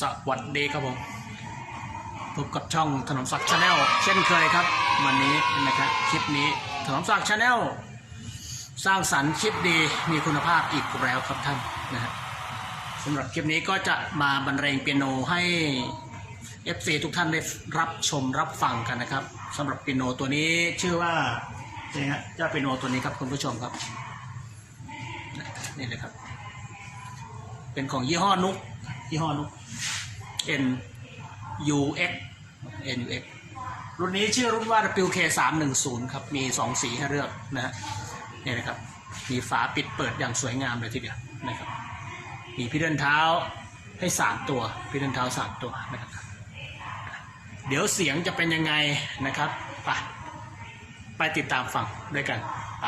สวัสดีครับผมพบกับช่องถนนศักดิ์ชาแนลเช่นเคยครับ วันนี้นะครับคลิปนี้ถนนศักดิ์ชาแนลสร้างสรรค์คลิปดีมีคุณภาพอีกแล้วครับท่านนะฮะสำหรับคลิปนี้ก็จะมาบรรเลงเปียโนให้ FC ทุกท่านได้รับชมรับฟังกันนะครับสำหรับเปียโนตัวนี้ชื่อว่านี่ฮะเจ้าเปียโนตัวนี้ครับคุณผู้ชมครับนี่เลยครับ เป็นของยี่ห้อนุก ยี่ห้อนุก N U X N U X รุ่นนี้ชื่อรุ่นว่า WK 3 1 0ครับมี2สีให้เลือกนะฮะนี่นะครับ มีฝาปิดเปิดอย่างสวยงามเลยทีเดียวนะครับ มีพีเดินเท้าให้ 3 ตัวพีเดินเท้า 3 ตัวนะครับ เดี๋ยวเสียงจะเป็นยังไงนะครับไปไปติดตามฟังด้วยกันไป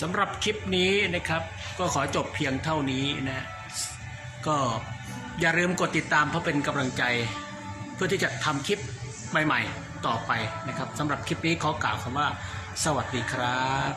สำหรับคลิปนี้นะครับ ก็ขอจบเพียงเท่านี้นะก็อย่าลืมกดติดตามเพราะเป็นกำลังใจ เพื่อที่จะทำคลิปใหม่ ๆ ต่อไปนะครับสำหรับคลิปนี้ขอกล่าวคำว่า สวัสดีครับ